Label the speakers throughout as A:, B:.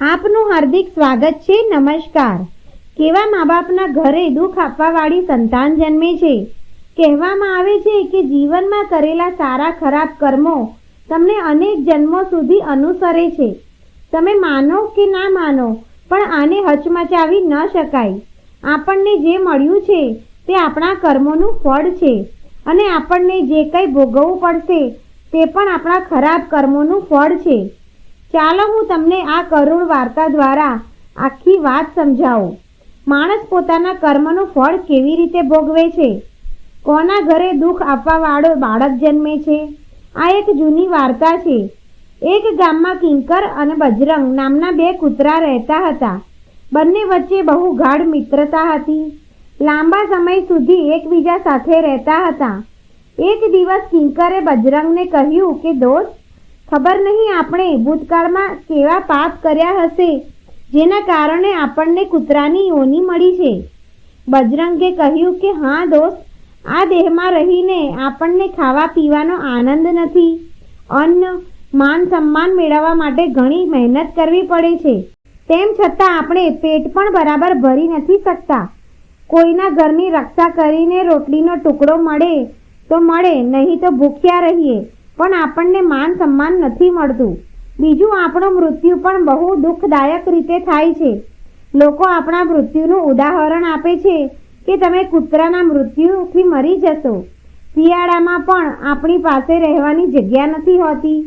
A: આપનું હાર્દિક સ્વાગત છે, નમસ્કાર. કેવા મા બાપના ઘરે દુઃખ આપવાવાળી સંતાન જન્મે છે? કહેવામાં આવે છે કે જીવનમાં કરેલા સારા ખરાબ કર્મો તમને અનેક જન્મો સુધી અનુસરે છે. તમે માનો કે ના માનો, પણ આને હચમચાવી ન શકાય. આપણને જે મળ્યું છે, તે આપણા કર્મોનું ફળ છે. અને આપણને જે કંઈ ભોગવવું પડશે, તે પણ આપણા ખરાબ કર્મોનું ફળ છે. ચાલો હું તમને આ કરુણ વાર્તા દ્વારા આખી વાત સમજાવું. માણસ પોતાના કર્મનું ફળ કેવી રીતે ભોગવે છે? કોના ઘરે દુઃખ આપવાવાળો બાળક જન્મે છે? આ એક જૂની વાર્તા છે. એક ગામમાં કિંકર અને બજરંગ નામના બે કૂતરા રહેતા હતા. બંને વચ્ચે બહુ ગાઢ મિત્રતા હતી. લાંબા સમય સુધી એકબીજા સાથે રહેતા હતા. એક દિવસ કિંકરે બજરંગને કહ્યું કે, દોસ્ત ખબર નહીં આપણે ભૂતકાળમાં કેવા પાપ કર્યા હશે, જેના કારણે આપણને કૂતરાની યોની મળી છે. બજરંગે કહ્યું કે, હા, દોસ્ત, આ દેહમાં રહીને આપણને ખાવા પીવાનો આનંદ નથી. અન્ન, માન સન્માન મેળવવા માટે ઘણી મહેનત કરવી પડે છે. તેમ છતાં આપણે પેટ પણ બરાબર ભરી નથી શકતા. કોઈના ઘરની રક્ષા કરીને રોટલીનો ટુકડો મળે તો મળે, નહીં તો ભૂખ્યા રહીએ. પણ આપણને માન સન્માન નથી મળતું. બીજું, આપણું મૃત્યુ પણ બહુ દુઃખદાયક રીતે થાય છે. લોકો આપણા મૃત્યુનું ઉદાહરણ આપે છે કે તમે કૂતરાના મૃત્યુથી મરી જશો. શિયાળામાં પણ આપણી પાસે રહેવાની જગ્યા નથી હોતી.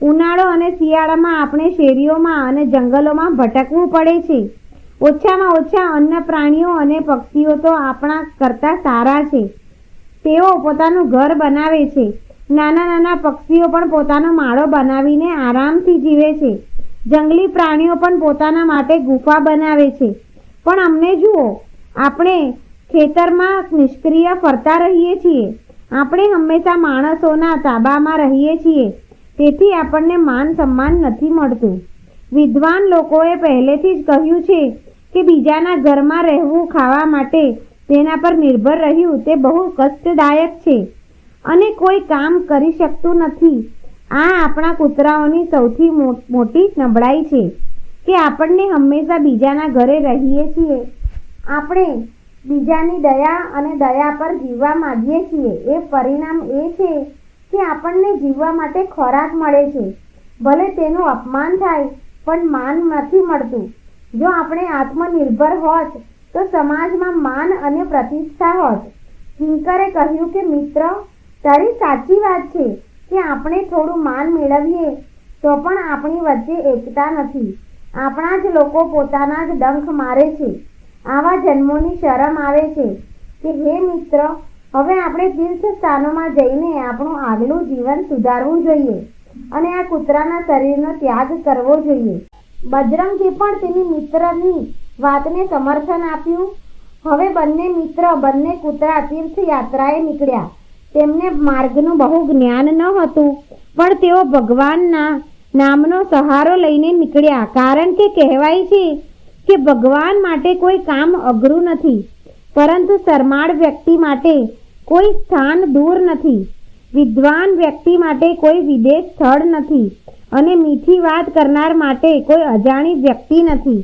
A: ઉનાળો અને શિયાળામાં આપણે શેરીઓમાં અને જંગલોમાં ભટકવું પડે છે. ઓછામાં ઓછા અન્ય પ્રાણીઓ અને પક્ષીઓ તો આપણા કરતાં સારા છે. તેઓ પોતાનું ઘર બનાવે છે. નાના નાના પક્ષીઓ પણ પોતાનો માળો બનાવીને આરામથી જીવે છે. જંગલી પ્રાણીઓ પણ પોતાના માટે ગુફા બનાવે છે. પણ અમને જુઓ, આપણે ખેતરમાં નિષ્ક્રિય ફરતા રહીએ છીએ. આપણે હંમેશા માણસોના તાબામાં રહીએ છીએ. તેથી આપણને માન સન્માન નથી મળતું. વિદ્વાન લોકોએ પહેલેથી જ કહ્યું છે કે બીજાના ઘરમાં રહેવું ખાવા માટે તેના પર નિર્ભર રહ્યું તે બહુ કષ્ટદાયક છે. અને કોઈ કામ કરી શકતું નથી. આ આપણા કૂતરાઓની સૌથી મોટી નબળાઈ છે કે આપણને હંમેશા બીજાના ઘરે રહીએ છીએ. આપણે બીજાની દયા અને દયા પર જીવવા માંગીએ છીએ. એ પરિણામ એ છે કે આપણને જીવવા માટે ખોરાક મળે છે. ભલે તેનું અપમાન થાય, પણ માન નથી મળતું. જો આપણે આત્મનિર્ભર હોત, તો સમાજમાં માન અને પ્રતિષ્ઠા હોત. કિંકરે કહ્યું કે મિત્ર તારી સાચી વાત છે કે આપણે થોડું માન મેળવીએ તો પણ આપણી વચ્ચે એકતા નથી. આપણા જ લોકો પોતાના જ ડંખ મારે છે. આવા જન્મોની શરમ આવે છે કે, હે મિત્ર, હવે આપણે તીર્થ સ્થાનોમાં જઈને આપણું આગલું જીવન સુધારવું જોઈએ અને આ કૂતરાના શરીરનો ત્યાગ કરવો જોઈએ. બજરંગે પણ તેની મિત્રની વાતને સમર્થન આપ્યું. હવે બંને મિત્ર, બંને કૂતરા તીર્થયાત્રાએ નીકળ્યા. તેમને માર્ગનું બહુ જ્ઞાન ન હતું, પણ તેઓ ભગવાનના નામનો સહારો લઈને નીકળ્યા. કારણ કે કહેવાય છે કે ભગવાન માટે કોઈ કામ અઘરું નથી, પરંતુ શરમાળ વ્યક્તિ માટે કોઈ સ્થાન દૂર નથી, વિદ્વાન વ્યક્તિ માટે કોઈ વિદેશ સ્થળ નથી, અને મીઠી વાત કરનાર માટે કોઈ અજાણી વ્યક્તિ નથી.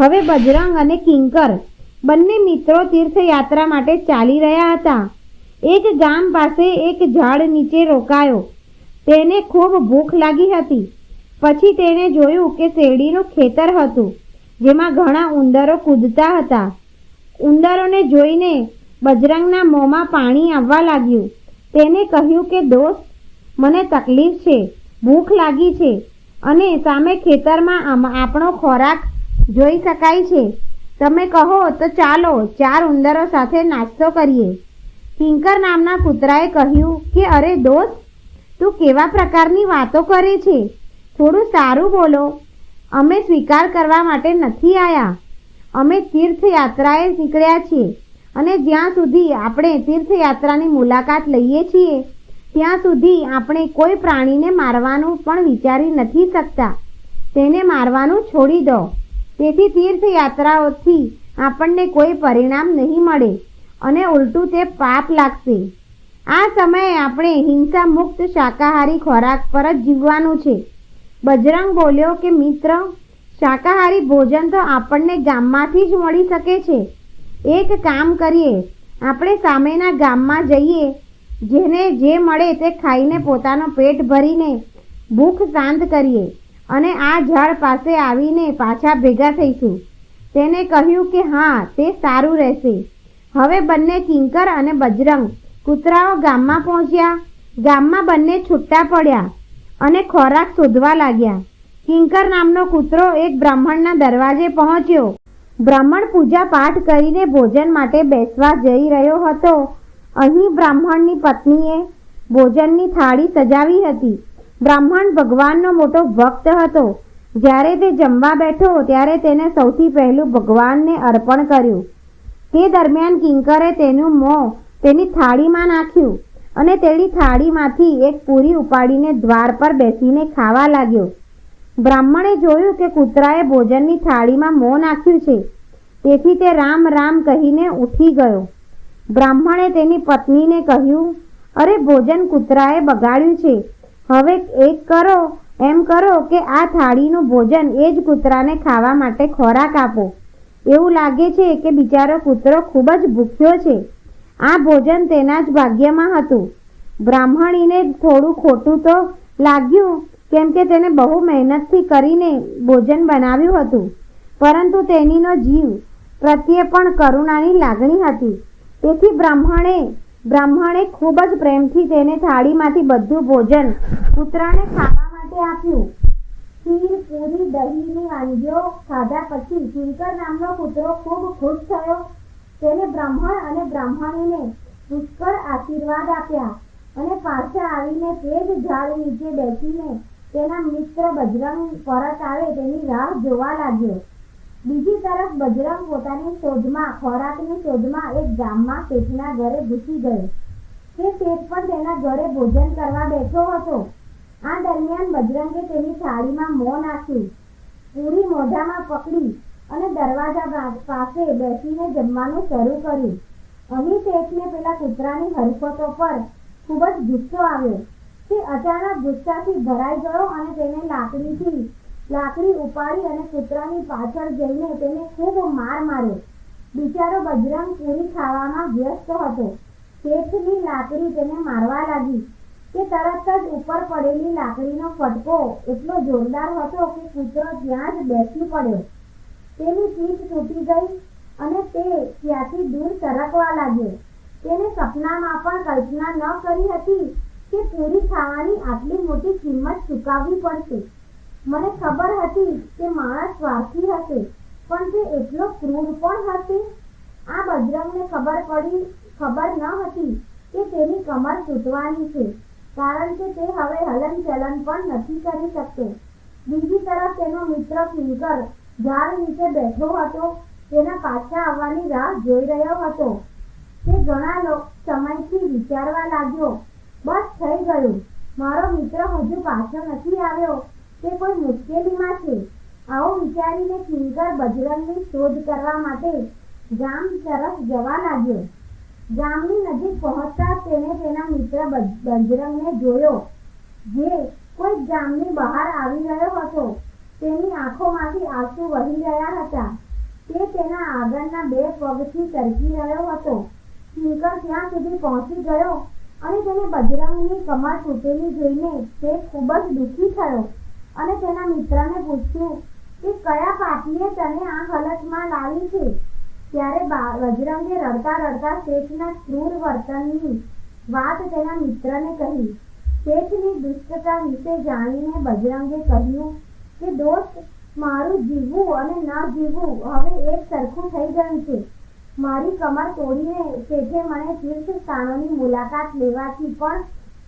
A: હવે બજરંગ અને કિંકર બંને મિત્રો તીર્થયાત્રા માટે ચાલી રહ્યા હતા. એક ગામ પાસે એક ઝાડ નીચે રોકાયો. તેને ખૂબ ભૂખ લાગી હતી. પછી તેણે જોયું કે શેરડીનું ખેતર હતું, જેમાં ઘણા ઉંદરો કૂદતા હતા. ઉંદરોને જોઈને બજરંગના મોંમાં પાણી આવવા લાગ્યું. તેને કહ્યું કે, દોસ્ત, મને તકલીફ છે, ભૂખ લાગી છે, અને સામે ખેતરમાં આપણો ખોરાક જોઈ શકાય છે. તમે કહો તો ચાલો ચાર ઉંદરો સાથે નાસ્તો કરીએ. કિંકર નામના કૂતરાએ કહ્યું કે, અરે દોસ્ત, તું કેવા પ્રકારની વાતો કરે છે? થોડું સારું બોલો. અમે સ્વીકાર કરવા માટે નથી આવ્યા અમે તીર્થયાત્રાએ નીકળ્યા છીએ અને જ્યાં સુધી આપણે તીર્થયાત્રાની મુલાકાત લઈએ છીએ, ત્યાં સુધી આપણે કોઈ પ્રાણીને મારવાનું પણ વિચારી નથી શકતા. તેને મારવાનું છોડી દો. તેથી તીર્થયાત્રાઓથી આપણને કોઈ પરિણામ નહીં મળે. અને ઉલટું તે પાપ લાગશે. આ સમયે આપણે હિંસા મુક્ત શાકાહારી ખોરાક પર જ જીવવાનું છે. બજરંગ બોલ્યો કે, મિત્ર, શાકાહારી ભોજન તો આપણને ગામમાંથી જ મળી શકે છે. એક કામ કરીએ. આપણે સામેના ગામમાં જઈએ. જેને જે મળે તે ખાઈને પોતાનો પેટ ભરીને ભૂખ શાંત કરીએ અને આ ઝાડ પાસે આવીને પાછા ભેગા થઈશું. તેને કહ્યું કે, હા, તે સારું રહેશે. હવે બંને કિંકર અને બજરંગ કૂતરાઓ ગામમાં પહોંચ્યા. ગામમાં બંને છૂટા પડ્યા અને ખોરાક શોધવા લાગ્યા. કિંકર નામનો કૂતરો એક બ્રાહ્મણના દરવાજે પહોંચ્યો. બ્રાહ્મણ પૂજા પાઠ કરીને ભોજન માટે બેસવા જઈ રહ્યો હતો. અહીં બ્રાહ્મણની પત્નીએ ભોજનની થાળી સજાવી હતી. બ્રાહ્મણ ભગવાનનો મોટો ભક્ત હતો. જ્યારે તે જમવા બેઠો ત્યારે તેને સૌથી પહેલું ભગવાનને અર્પણ કર્યું. તે દરમિયાન કિંકરે તેનું મોં તેની થાળીમાં નાખ્યું અને તેની થાળીમાંથી એક પૂરી ઉપાડીને દ્વાર પર બેસીને ખાવા લાગ્યો. બ્રાહ્મણે જોયું કે કૂતરાએ ભોજનની થાળીમાં મોં નાખ્યું છે. તેથી તે રામ રામ કહીને ઉઠી ગયો. બ્રાહ્મણે તેની પત્નીને કહ્યું, અરે, ભોજન કૂતરાએ બગાડ્યું છે. હવે એક કરો, એમ કરો કે આ થાળીનું ભોજન એ જ કૂતરાને ખાવા માટે ખોરાક આપો. એવું લાગે છે કે બિચારો કૂતરો ખૂબ જ ભૂખ્યો છે. આ ભોજન તેના જ ભાગ્યમાં હતું. બ્રાહ્મણીને થોડું ખોટું તો લાગ્યું, કેમ કે તેને બહુ મહેનતથી કરીને ભોજન બનાવ્યું હતું. પરંતુ તેનીનો જીવ પ્રત્યે પણ કરુણાની લાગણી હતી. તેથી બ્રાહ્મણે બ્રાહ્મણે ખૂબ જ પ્રેમથી તેને થાળીમાંથી બધું ભોજન કૂતરાને ખાવા માટે આપ્યું. ખીર પૂરી દહીંની વાનગીઓ ખાધા પછી શંકર નામનો કૂતરો ખૂબ ખુશ થયો. તેને બ્રાહ્મણ અને બ્રાહ્મણીને પુષ્કળ આશીર્વાદ આપ્યા અને પાછા આવીને તે જ ઝાડ નીચે બેસીને તેના મિત્ર બજરંગ પરત આવે તેની રાહ જોવા લાગ્યો. બીજી તરફ બજરંગ પોતાની શોધમાં, ખોરાકની શોધમાં એક ગામમાં શેઠના ઘરે ઘૂસી ગયો. તે શેઠ પણ તેના ઘરે ભોજન કરવા બેઠો હતો. આ દરમિયાન બજરંગે તેની થાળીમાં મોં નાખ્યું પૂરી મોઢામાં પકડી અને દરવાજા પાસે બેસીને જમવાનું શરૂ કર્યું. અહીં શેઠને પેલા કૂતરાની હરકતો પર ખૂબ જ ગુસ્સો આવ્યો. તે અચાનક ગુસ્સાથી ભરાઈ ગયો અને તેને લાકડીથી, લાકડી ઉપાડી અને કૂતરાની પાછળ જઈને તેને ખૂબ માર માર્યો. બિચારો બજરંગ પૂરી ખાવામાં વ્યસ્ત હતો. શેઠની લાકડી તેને મારવા લાગી. કે તરત જ ઉપર પડેલી લાકડીનો ફટકો એટલો જોરદાર હતો કે કૂતરો ત્યાં જ બેસી પડ્યો. તેની પીઠ તૂટી ગઈ અને તે ત્યાંથી દૂર સરકવા લાગ્યો. તેને સપનામાં પણ કલ્પના ન કરી હતી કે પૂરી ખાવાની આટલી મોટી કિંમત ચૂકવવી પડશે. મને ખબર હતી કે માણસ સ્વાર્થી હશે, પણ તે એટલો ક્રૂર પણ હશે. આ બજરંગને ખબર પડી, ખબર ન હતી કે તેની કમર તૂટવાની છે. કારણ કે તે હવે હલનચલન પણ નથી કરી શકતો. બીજી તરફ તેનો મિત્ર કિંકર ઝાડ નીચે બેઠો હતો. તેના પાછા આવવાની રાહ જોઈ રહ્યો હતો. તે ઘણા સમયથી વિચારવા લાગ્યો, બસ થઈ ગયું. મારો મિત્ર હજુ પાછો નથી આવ્યો. તે કોઈ મુશ્કેલીમાં છે. આવું વિચારીને કિંકર બજરંગની શોધ કરવા માટે ગામ તરફ જવા લાગ્યો. ગામની નજીક પહોંચતા તેને તેના મિત્ર બજરંગને જોયો, જે કોઈ ગામની બહાર આવી રહ્યો હતો. તેની આંખોમાંથી આંસુ વહી રહ્યા હતા. તે તેના આગળના બે પગથી સરકી રહ્યો હતો. કિંકર ત્યાં સુધી પહોંચી ગયો અને તેને બજરંગની કમર તૂટેલી જોઈને તે ખૂબ જ દુઃખી થયો અને તેના મિત્રને પૂછ્યું કે કયા પાપીએ તને આ હાલતમાં લાવી છે? ત્યારે બજરંગે રડતા રડતા શેઠના ક્રૂર વર્તનની વાત તેના મિત્રને કહી. શેઠની દુષ્ટતા વિશે જાણીને બજરંગે કહ્યું કે, દોસ્ત, મારું જીવવું અને ન જીવવું હવે એક સરખું થઈ ગયું છે. મારી કમર તોડીને શેઠે મને તીર્થ સ્થાનોની મુલાકાત લેવાથી પણ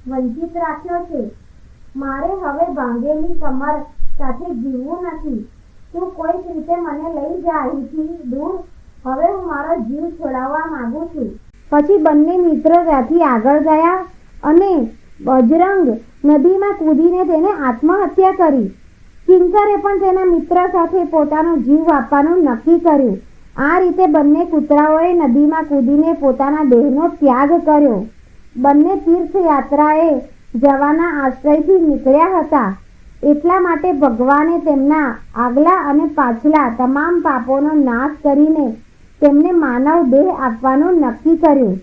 A: વંચિત રાખ્યો છે. મારે હવે ભાંગેલી કમર સાથે જીવવું નથી. તું કોઈક રીતે મને લઈ જા, અહીંથી દૂર હવે હું મારો જીવ છોડાવવા માંગુ છું. પછી બંને મિત્ર ત્યાંથી આગળ ગયા અને બજરંગ નદીમાં કૂદીને તેને આત્મહત્યા કરી. કિંકરે પણ તેના મિત્ર સાથે પોતાનો જીવ આપવાનું નક્કી કર્યું. આ રીતે બંને કૂતરાઓએ નદીમાં કૂદીને પોતાના દેહનો ત્યાગ કર્યો. બંને તીર્થયાત્રાએ જવાના આશ્રયથી નીકળ્યા હતા. એટલા માટે ભગવાને તેમના આગલા અને પાછલા તમામ પાપોનો નાશ કરીને તેમને માનવ દેહ આપવાનું નક્કી કર્યું.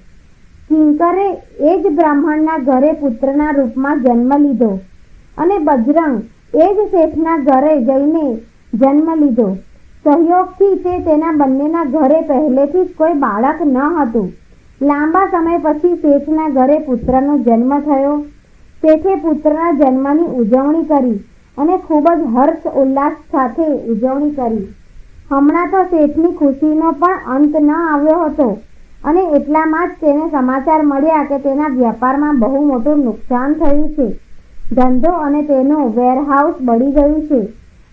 A: કિંકરે એ જ બ્રાહ્મણના ઘરે પુત્રના રૂપમાં જન્મ લીધો અને બજરંગ એ જ શેઠના ઘરે જઈને જન્મ લીધો. સહયોગથી તે તેના બંનેના ઘરે પહેલેથી જ કોઈ બાળક ન હતું. લાંબા સમય પછી શેઠના ઘરે પુત્રનો જન્મ થયો. શેઠે પુત્રના જન્મની ઉજવણી કરી અને ખૂબ જ હર્ષ ઉલ્લાસ સાથે ઉજવણી કરી. હમણાં તો શેઠની ખુશીનો પણ અંત ન આવ્યો હતો અને એટલામાં જ તેને સમાચાર મળ્યા કે તેના વ્યાપારમાં બહુ મોટું નુકસાન થયું છે. ધંધો અને તેનું વેરહાઉસ બળી ગયું છે.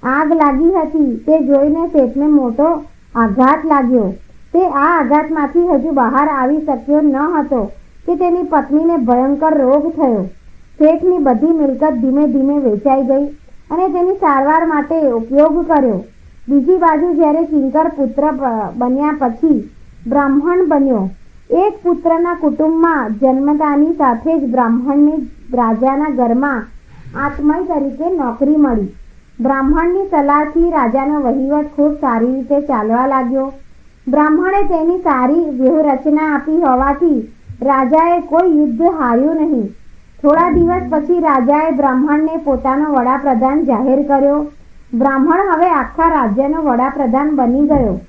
A: આગ લાગી હતી, તે જોઈને શેઠને મોટો આઘાત લાગ્યો. તે આ આઘાતમાંથી હજુ બહાર આવી શક્યો ન હતો કે તેની પત્નીને ભયંકર રોગ થયો. શેઠની બધી મિલકત ધીમે ધીમે વેચાઈ ગઈ અને તેની સારવાર માટે ઉપયોગ કર્યો. બીજી બાજુ જ્યારે કિંકર પુત્ર બન્યા પછી બ્રાહ્મણ બન્યો. એક પુત્રના કુટુંબમાં જન્મતાની સાથે જ બ્રાહ્મણને રાજાના ઘરમાં આત્મય તરીકે નોકરી મળી. બ્રાહ્મણની સલાહથી રાજાનો વહીવટ ખૂબ સારી રીતે ચાલવા લાગ્યો. બ્રાહ્મણે તેની સારી વ્યૂહરચના આપી હોવાથી રાજાએ કોઈ યુદ્ધ હાર્યું નહીં. થોડા દિવસ પછી રાજાએ બ્રાહ્મણને પોતાનો વડાપ્રધાન જાહેર કર્યો. બ્રાહ્મણ હવે આખા રાજ્યનો વડાપ્રધાન બની ગયો.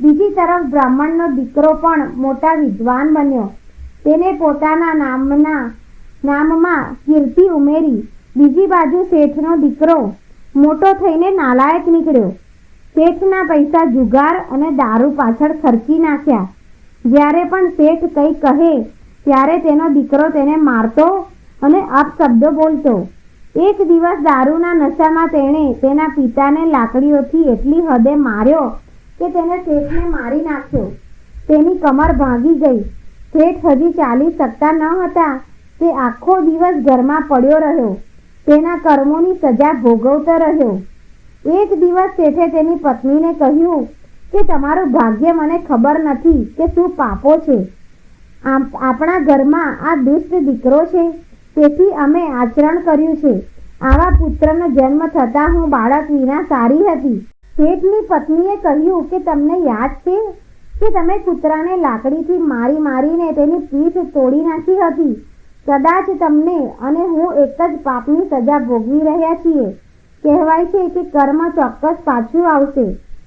A: બીજી તરફ બ્રાહ્મણનો દીકરો પણ મોટા વિદ્વાન બન્યો. તેને પોતાના નામના, નામમાં કીર્તિ ઉમેરી. બીજી બાજુ શેઠનો દીકરો મોટો થઈને નાલાયક નીકળ્યો. શેઠના પૈસા જુગાર અને દારૂ પાછળ ખર્ચી નાખ્યા. જ્યારે પણ શેઠ કંઈ કહે, ત્યારે તેનો દીકરો તેને મારતો અને અપશબ્દો બોલતો. એક દિવસ દારૂના નશામાં તેણે તેના પિતાને લાકડીઓથી એટલી હદે માર્યો કે તેને શેઠને મારી નાખ્યો. તેની કમર ભાંગી ગઈ. શેઠ હજી ચાલી શકતા ન હતા તે આખો દિવસ ઘરમાં પડ્યો રહ્યો. તેના કર્મોની સજા ભોગવતો રહ્યો. એક દિવસ શેઠે તેની પત્નીને કહ્યું કે તમારું ભાગ્ય મને ખબર નથી કે શું પાપો છે. આપ- આપણા ઘરમાં આ દુષ્ટ દીકરો છે. તેથી અમે આચરણ કર્યું છે. આવા પુત્રનો જન્મ થતાં હું બાળક વિના સારી હતી. શેઠની પત્નીએ કહ્યું કે તમને યાદ છે કે તમે કૂતરાને લાકડીથી મારી મારીને તેની પીઠ તોડી નાખી હતી. કદાચ તમને અને હું એક જ પાપની સજા ભોગવી રહ્યા છીએ. કહેવાય છે કે કર્મ ચોક્કસ પાછું આવશે.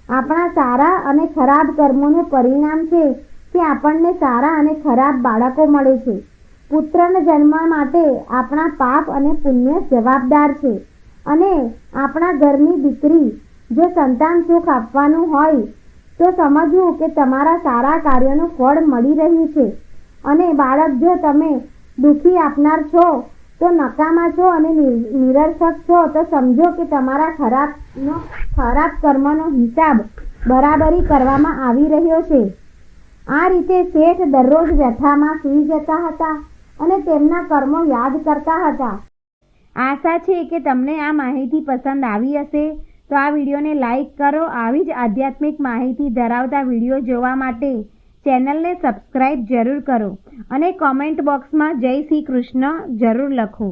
A: આપણા સારા અને ખરાબ કર્મોનું પરિણામ છે કે આપણને સારા અને ખરાબ બાળકો મળે છે. પુત્રનો જન્મ માટે આપણા પાપ અને પુણ્ય જવાબદાર છે. અને આપણા ઘરની દીકરી જો સંતાન સુખ આપવાનું હોય, તો સમજવું કે તમારા સારા કાર્યનું ફળ મળી રહ્યું છે. અને બાળક જો તમે દુઃખી આપનાર છો, તો નકામા છો અને નિર- નિરર્થક છો, તો સમજો કે તમારા ખરાબનો ખરાબ કર્મનો હિસાબ બરાબરી કરવામાં આવી રહ્યો છે. આ રીતે શેઠ દરરોજ વ્યથામાં સૂઈ જતા હતા. અને તેમના કર્મો યાદ કરતા હતા. આશા છે કે તમને આ માહિતી પસંદ આવી હશે. તો આ વિડીયોને લાઈક કરો. આવી જ આધ્યાત્મિક માહિતી ધરાવતા વીડિયો જોવા માટે ચેનલને સબસ્ક્રાઈબ જરૂર કરો અને કોમેન્ટ બોક્સમાં જય શ્રી કૃષ્ણ જરૂર લખો.